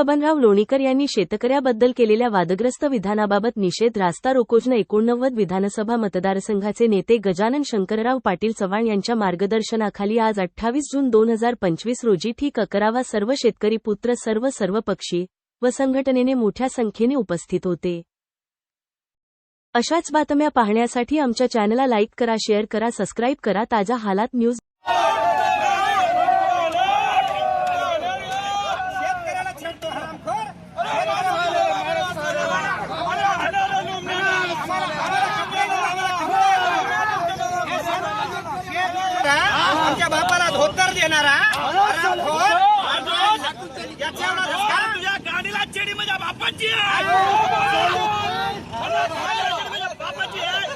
बबनराव लोणीकर यांनी शेतकऱ्याबद्दल केलेल्या वादग्रस्त विधानाबाबत निषेध रास्ता रोकोजनं एकोणनव्वद विधानसभा मतदारसंघाचे नेते गजानन शंकरराव पाटील चव्हाण यांच्या मार्गदर्शनाखाली आज अठ्ठावीस जून दोन हजार पंचवीस रोजी ठीक अकरावा सर्व शेतकरी पुत्र सर्व सर्वपक्षी व संघटनेने मोठ्या संख्येने उपस्थित होते. अशाच बातम्या पाहण्यासाठी आमच्या चॅनलला लाईक करा शेअर करा सबस्क्राईब करा. ताजा हालात न्यूज शेतकऱ्याला छेडतो हरामखोर आमच्या बापाला तुझ्या गाडीला चेडी माझ्या बापाची आहे. बापाची आहे.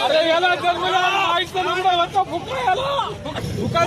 अरे याला जन्मला आईचं नंबर होता फुका याला. फुका फुका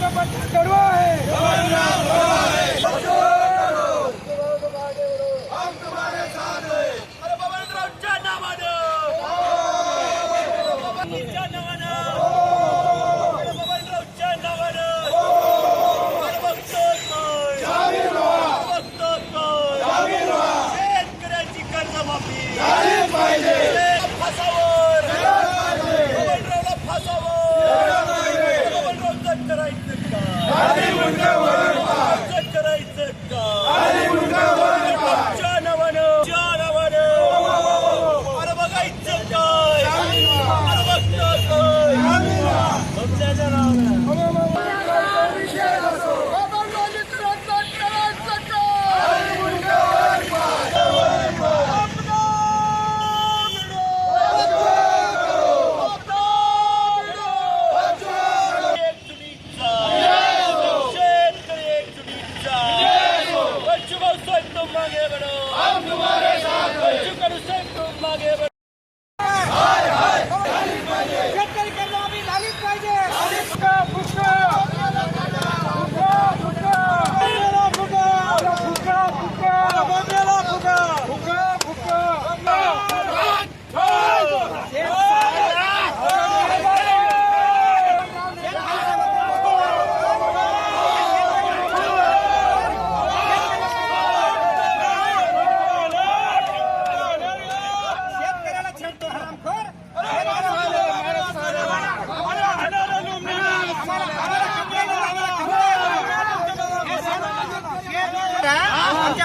का बचाव करवाए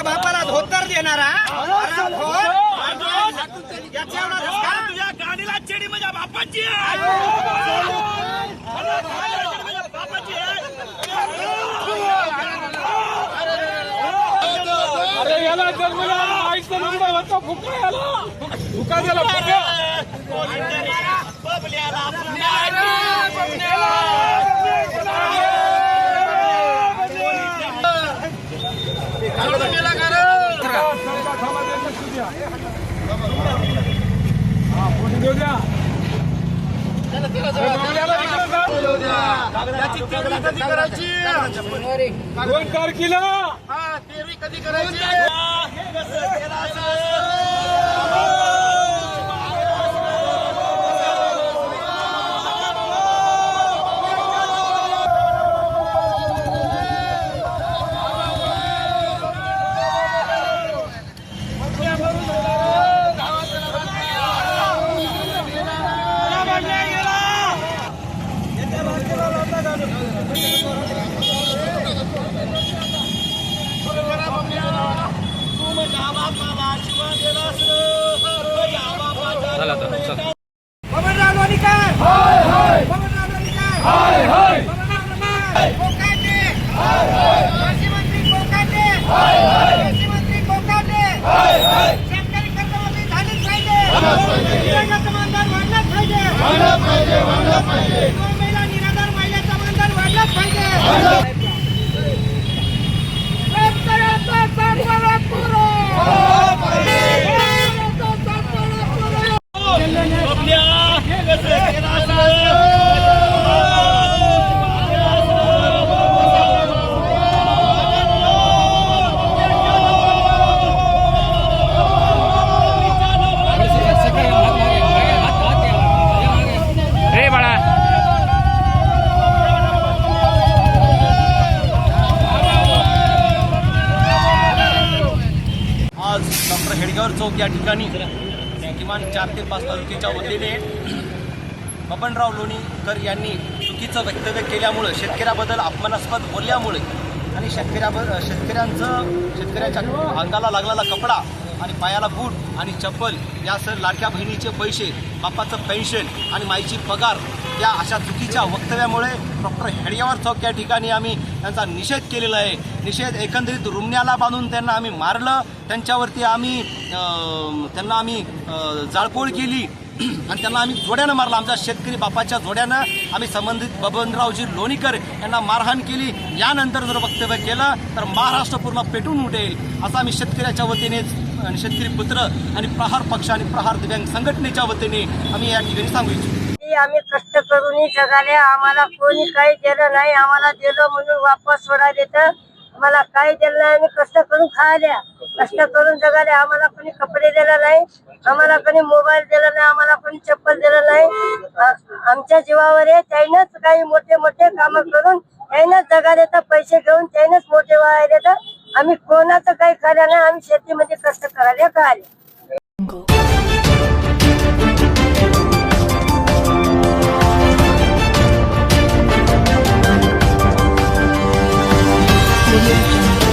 बापाला धोतर देणारा? तुझ्या गाडीला चेडी माझ्या बापाची. अरे याला जन्मला आईचं नंबर होता फुका याला फुका त्याला फुका घेऊ द्या कधी करायची? दोन तारखेला? कधी करायची? महिलांचा मानधन वाढलाच पाहिजे महिला निराधार पाहिजे. शहर चौक या ठिकाणी किमान चार ते पाच तालुक्याच्या वतीने बबनराव लोणीकर यांनी चुकीचं वक्तव्य केल्यामुळं शेतकऱ्याबद्दल अपमानास्पद बोलल्यामुळे आणि शेतकऱ्याब शेतकऱ्यांचं शेतकऱ्याच्या अंगाला लागलेला कपडा आणि पायाला बूट आणि चप्पल यासह लाडक्या बहिणीचे पैसे बापाचं पेन्शन आणि माईची पगार या अशा चुकीच्या वक्तव्यामुळे डॉक्टर हेडियावर चौक या ठिकाणी आम्ही त्यांचा निषेध केलेला आहे. निषेध एकंदरीत रुमण्याला बांधून त्यांना आम्ही मारलं. त्यांच्यावरती आम्ही त्यांना आम्ही जाळपोळ केली. आणि त्यांना आम्ही जोड्यानं मारलं. आमच्या शेतकरी बापाच्या जोड्यानं आम्ही संबंधित बबनरावजी लोणीकर यांना मारहाण केली. यानंतर जर वक्तव्य केलं तर महाराष्ट्र पूर्ण पेटून उठेल असं आम्ही शेतकऱ्याच्या वतीने शेतकरी पुत्र आणि प्रहार पक्ष आणि प्रहार दिव्यांग संघटनेच्या वतीने आम्ही या ठिकाणी सांगू इच्छितो. की आम्ही कष्ट करूनही जगाले आम्हाला कोणी काही दिलं नाही आम्हाला दिलं म्हणून वापस सोडायला तर आम्हाला काही दिलं नाही आम्ही कष्ट करून खायल्या कष्ट करून जगाले आम्हाला कोणी कपडे दिला नाही आम्हाला कोणी मोबाईल दिला नाही आम्हाला कोणी चप्पल दिलं नाही. आमच्या जीवावर आहे त्यानंच काही मोठे मोठे काम करून त्यानंच जगाले तर पैसे घेऊन त्यानंच मोठे व्हायला तर आम्ही कोणाचं काही करायला नाही आम्ही शेतीमध्ये कष्ट करायला काय